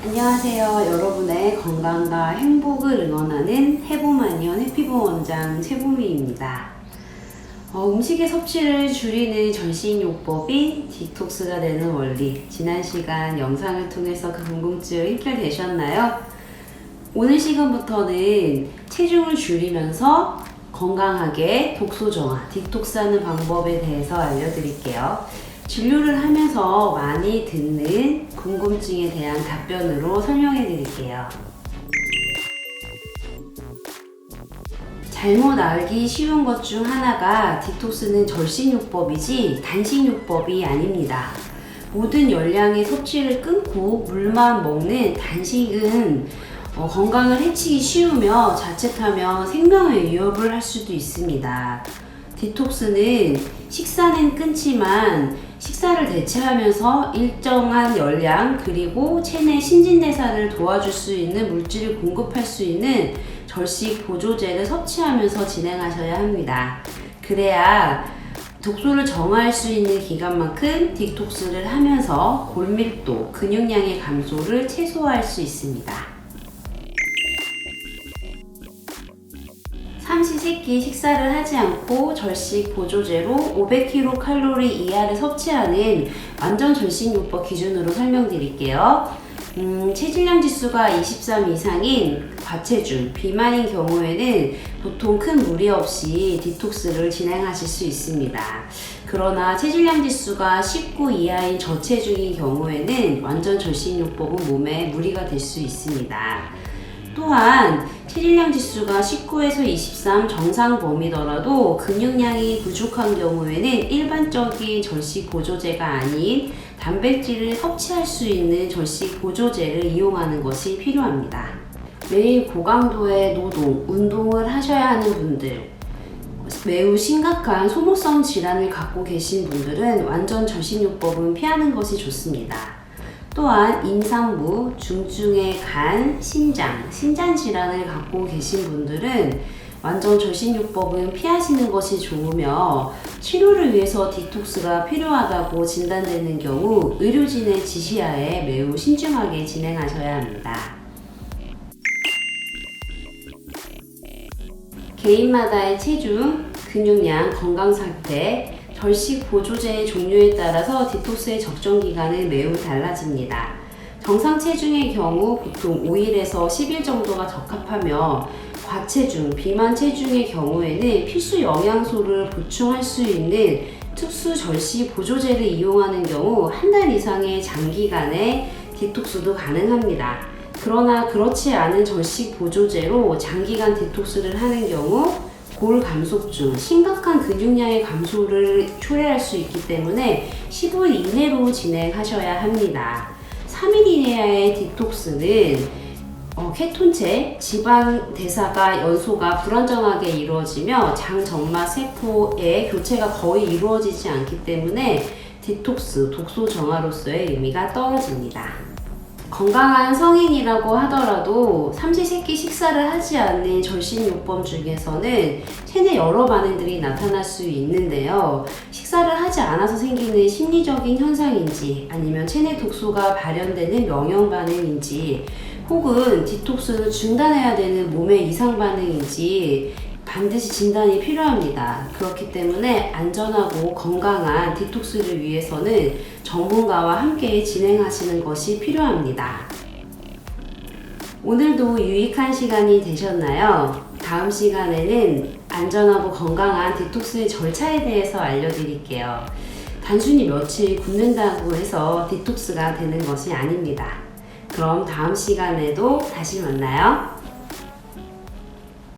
안녕하세요. 여러분의 건강과 행복을 응원하는 해보마니언 해피보 원장 최보미입니다. 어, 음식의 섭취를 줄이는 전신요법이 디톡스가 되는 원리. 지난 시간 영상을 통해서 그 궁금증 해결되셨나요? 오늘 시간부터는 체중을 줄이면서 건강하게 독소 정화, 디톡스하는 방법에 대해서 알려드릴게요. 진료를 하면서 많이 듣는 궁금증에 대한 답변으로 설명해 드릴게요. 잘못 알기 쉬운 것 중 하나가 디톡스는 절식요법이지 단식요법이 아닙니다. 모든 열량의 섭취를 끊고 물만 먹는 단식은 어, 건강을 해치기 쉬우며 자칫하면 생명의 위협을 할 수도 있습니다. 디톡스는 식사는 끊지만 식사를 대체하면서 일정한 열량 그리고 체내 신진대사를 도와줄 수 있는 물질을 공급할 수 있는 절식 보조제를 섭취하면서 진행하셔야 합니다. 그래야 독소를 정화할 수 있는 기간만큼 디톡스를 하면서 골밀도, 근육량의 감소를 최소화할 수 있습니다. 삼시세끼 식사를 하지 않고 절식 보조제로 500kcal 이하를 섭취하는 완전 절식요법 기준으로 설명드릴게요. 음, 체질량 지수가 23 이상인 과체중, 비만인 경우에는 보통 큰 무리 없이 디톡스를 진행하실 수 있습니다. 그러나 체질량 지수가 19 이하인 저체중인 경우에는 완전 절식요법은 몸에 무리가 될 수 있습니다. 또한 체질량 지수가 19에서 23 정상 범위더라도 근육량이 부족한 경우에는 일반적인 절식 보조제가 아닌 단백질을 섭취할 수 있는 절식 보조제를 이용하는 것이 필요합니다. 매일 고강도의 노동, 운동을 하셔야 하는 분들, 매우 심각한 소모성 질환을 갖고 계신 분들은 완전 절식요법은 피하는 것이 좋습니다. 또한 임산부, 중증의 간, 신장, 신장 질환을 갖고 계신 분들은 완전 절식요법은 피하시는 것이 좋으며 치료를 위해서 디톡스가 필요하다고 진단되는 경우 의료진의 지시하에 매우 신중하게 진행하셔야 합니다. 개인마다의 체중, 근육량, 건강 상태, 절식 보조제의 종류에 따라서 디톡스의 적정 기간은 매우 달라집니다. 정상 체중의 경우 보통 5일에서 10일 정도가 적합하며 과체중, 비만 체중의 경우에는 필수 영양소를 보충할 수 있는 특수 절식 보조제를 이용하는 경우 한 달 이상의 장기간의 디톡스도 가능합니다. 그러나 그렇지 않은 절식 보조제로 장기간 디톡스를 하는 경우 골 감속증, 심각한 근육량의 감소를 초래할 수 있기 때문에 15일 이내로 진행하셔야 합니다. 3일 이내의 디톡스는 어, 케톤체, 지방 대사가 연소가 불안정하게 이루어지며 장 점막 세포의 교체가 거의 이루어지지 않기 때문에 디톡스, 독소 정화로서의 의미가 떨어집니다. 건강한 성인이라고 하더라도 삼시세끼 식사를 하지 않는 절식요법 중에서는 체내 여러 반응들이 나타날 수 있는데요. 식사를 하지 않아서 생기는 심리적인 현상인지 아니면 체내 독소가 발현되는 명형 반응인지 혹은 디톡스를 중단해야 되는 몸의 이상 반응인지 반드시 진단이 필요합니다. 그렇기 때문에 안전하고 건강한 디톡스를 위해서는 전문가와 함께 진행하시는 것이 필요합니다. 오늘도 유익한 시간이 되셨나요? 다음 시간에는 안전하고 건강한 디톡스의 절차에 대해서 알려드릴게요. 단순히 며칠 굶는다고 해서 디톡스가 되는 것이 아닙니다. 그럼 다음 시간에도 다시 만나요.